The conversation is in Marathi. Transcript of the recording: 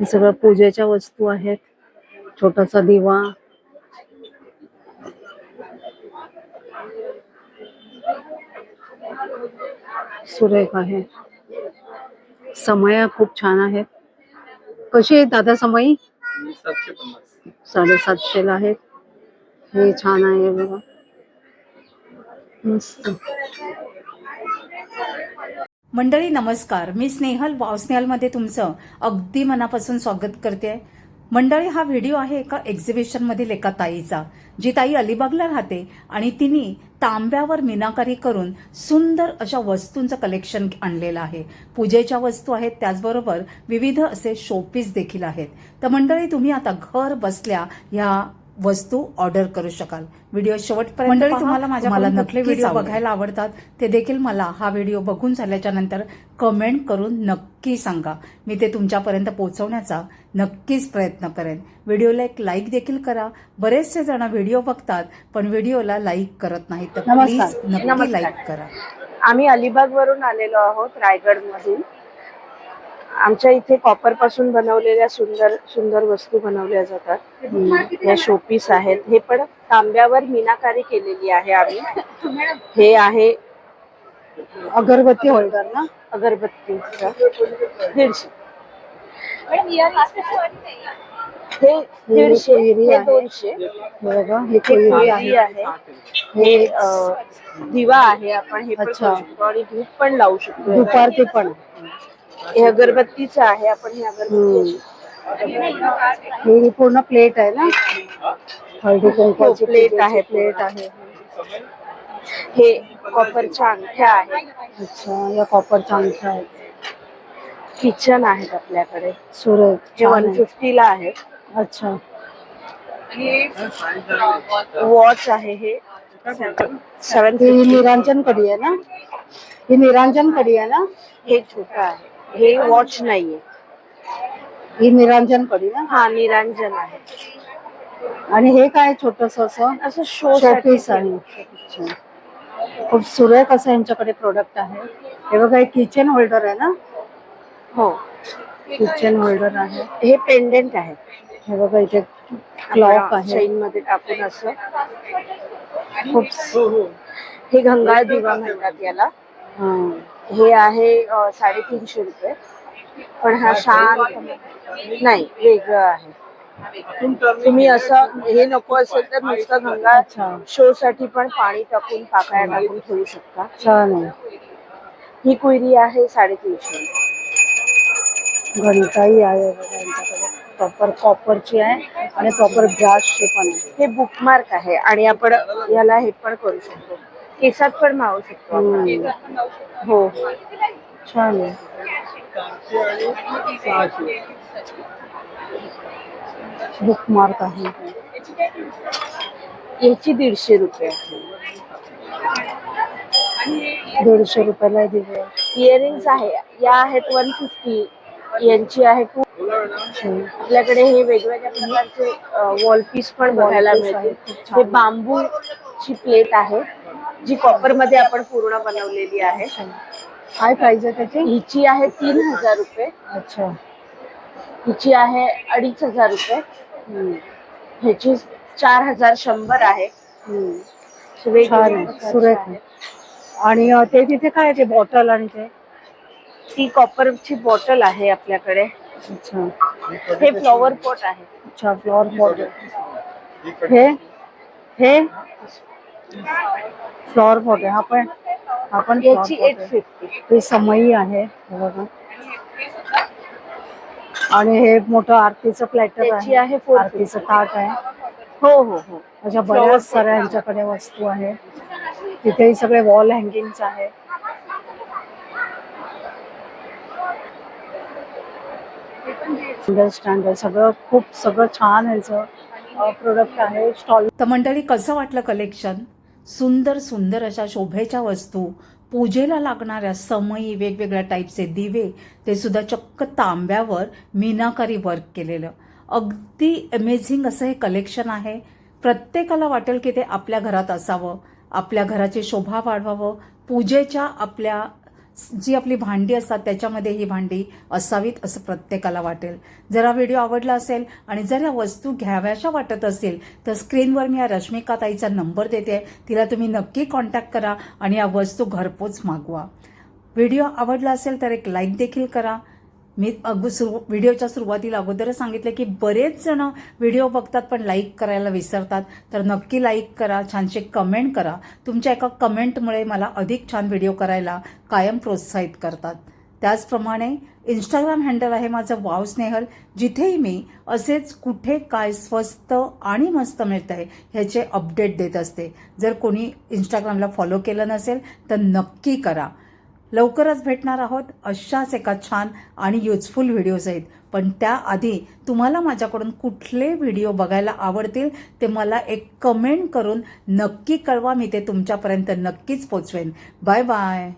हे सगळं पूजेच्या वस्तू आहेत. छोटासा दिवा. सुरेख आहे. समया खूप छान आहेत. कशी आहे दादा समयी साडेसातशे ला आहेत. हे छान आहे बघा. मस्त. मंडळी नमस्कार. मी स्नेहल वावस्नेहलमध्ये तुमचं अगदी मनापासून स्वागत करते. मंडळी हा व्हिडिओ आहे एका एक्झिबिशनमधील एका ताईचा जी ताई अलिबागला राहते आणि तिने तांब्यावर मीनाकारी करून सुंदर अशा वस्तूंचं कलेक्शन आणलेलं आहे. पूजेच्या वस्तू आहेत त्याचबरोबर विविध असे शोपीस देखील आहेत. तर मंडळी तुम्ही आता घर बसल्या ह्या वस्तू ऑर्डर करू शकाल. व्हिडिओ शेवटपर्यंत मंडळी तुम्हाला माझ्या मला नकली व्हिडिओ बघायला आवडतात ते देखील मला हा व्हिडिओ बघून झाल्याच्यानंतर कमेंट करून नक्की सांगा. मी ते तुमच्यापर्यंत पोहोचवण्याचा नक्कीच प्रयत्न करेन. व्हिडिओला एक लाईक देखील करा. बरेचसे जण व्हिडिओ बघतात पण व्हिडिओला लाईक करत नाहीत. तर प्लीज. नक्की. लाईक करा. आम्ही अलिबाग वरून आलेलो आहोत रायगड मधून आमच्या इथे कॉपरपासून बनवलेल्या सुंदर सुंदर वस्तू बनवल्या जातात. या शोपीस आहेत. हे पण तांब्यावर मीनाकारी केलेली आहे आम्ही. हे आहे अगरबत्ती होल्डर ना? अगरबत्तीचं दीडशे. हे दीडशे हे. दोनशे. हे हे हे कोयरी आहे. हे दिवा आहे आपण. हे पण आणि धूप लावू शकतो. दुपारचे पण. हे अगरबत्तीचं आहे आपण हे अगरबत्ती ही पूर्ण प्लेट आहे ना? हळदी कुंकवाची हो, पूजेची आहे. प्लेट आहे. हे कॉपरच्या अंगठ्या आहेत. अच्छा या कॉपरच्या अंगठ्या आहेत. किचन आहेत आपल्याकडे. सुरेख जे वन आहे. फिफ्टीला आहे अच्छा. वॉच आहे हे. सेवन ही निरांजन कडी आहे ना? ही निरांजन कडी आहे ना? हे छोटं आहे. हे वॉच नाहीये. ही निरांजन कडी ना? हा निरांजन आहे. आणि हे काय छोटस असं? असं शो शोपीस आहे अच्छा. खूप सुरेख असं यांच्याकडे प्रोडक्ट आहे. हे बघा किचन होल्डर आहे ना? हो. किचन होल्डर आहे. हे पेंडेंट आहे. हे बघा इथे क्लॉक आहे. चैनमध्ये टाकून असं. खूप हे गंगाळ दिवा म्हणतात याला. हा. हे आहे साडेतीनशे रुपये. पण हा शांत नाही वेगळं आहे. तुम्ही असं हे नको असेल तर नुसतं गंगा शो साठी पण पाणी टाकून पाकळ्या टाकून ठेवू शकता. छान आहे ही कुयरी आहे साडेतीनशे घंटाही आहे बघा यांच्याकडे. प्रॉपर कॉपरची आहे आणि प्रॉपर ब्राशची पण आहे. हे बुकमार्क आहे आणि आपण याला हे पण करू शकतो. केसात पण मावू शकतो आपण. हो. छान आहे. बुक मार्क आहे. याची दीडशे रुपये दीडशे रुपयाला दिले. इयरिंग्स आहे. या आहेत वन फिफ्टी यांची आहे टू आपल्याकडे हे वेगवेगळ्या प्रकारचे वॉल पीस पण बघायला छान. हे बांबूची प्लेट आहे. जी कॉपरमध्ये आपण पूर्ण बनवलेली आहे. काय प्राइस आहे त्याची? हिची आहे तीन हजार रुपये. अच्छा. हिची आहे अडीच हजार रुपये. ह्याची चार हजार शंभर आहे. आहे. प्रकारचे सुरेख. आहे. आणि अं, ते तिथे काय आहे? ते बॉटल आणि ते? ती कॉपरची बॉटल आहे आपल्याकडे. अच्छा. हे फ्लॉवर पॉट आहे. अच्छा फ्लॉवर पॉट हे? हे? फ्लॉवर पॉट आहे हा पण हा पण याची एट आहे. फिफ्टी हे समई आहे हे बघा. आणि हे मोठं आरतीचं प्लॅटर आहे आहे 450. आरतीचं ताट आहे. हो हो हो. अशा बऱ्याच साऱ्या यांच्याकडे वस्तू आहेत तिथेही सगळे वॉल हँगिंग आहे. स्टँडर्ड सगळं खूप सगळं छान यांचं प्रोडक्ट आहे. स्टॉल तर मंडळी कसं वाटलं कलेक्शन सुंदर सुंदर अशा शोभेच्या वस्तू पूजेला लागणाऱ्या समयी वेगवेगळ्या टाईपचे दिवे ते सुद्धा चक्क तांब्यावर मीनाकारी वर्क केलेलं. अगदी अमेझिंग असं हे कलेक्शन आहे. प्रत्येकाला वाटेल की ते आपल्या घरात असावं आपल्या घराची शोभा वाढवावं पूजेच्या आपल्या जी आपली भांडी असतात त्याच्यामध्ये ही भांडी असावीत असं प्रत्येकाला वाटेल. जर हा व्हिडिओ आवडला असेल आणि जर या वस्तू घ्याव्याशा वाटत असतील तर स्क्रीनवर मी या रश्मिका ताईचा नंबर देते. तिला तुम्ही नक्की कॉन्टॅक्ट करा आणि या वस्तू घरपोच मागवा. व्हिडिओ आवडला असेल तर एक लाईक देखील करा. मी अगदी सुरू व्हिडिओच्या सुरुवातीला अगोदरच सांगितलं की बरेच जण व्हिडिओ बघतात पण लाईक करायला विसरतात. तर नक्की लाईक करा छानशे कमेंट करा. तुमच्या एका कमेंटमुळे मला अधिक छान व्हिडिओ करायला कायम प्रोत्साहित करतात. त्याचप्रमाणे इंस्टाग्राम हँडल आहे माझं वाव स्नेहल. जिथेही मी असेच कुठे काय स्वस्त आणि मस्त मिळतं आहे ह्याचे अपडेट देत असते. जर कोणी इंस्टाग्रामला फॉलो केलं नसेल तर नक्की करा. लवकरच भेटणार आहोत. अशाच एका छान आणि युजफुल व्हिडिओज आहेत. पण त्याआधी तुम्हाला माझ्याकडून कुठले व्हिडिओ बघायला आवडतील ते मला एक कमेंट करून नक्की कळवा. मी ते तुमच्यापर्यंत नक्कीच पोचवेन. Bye bye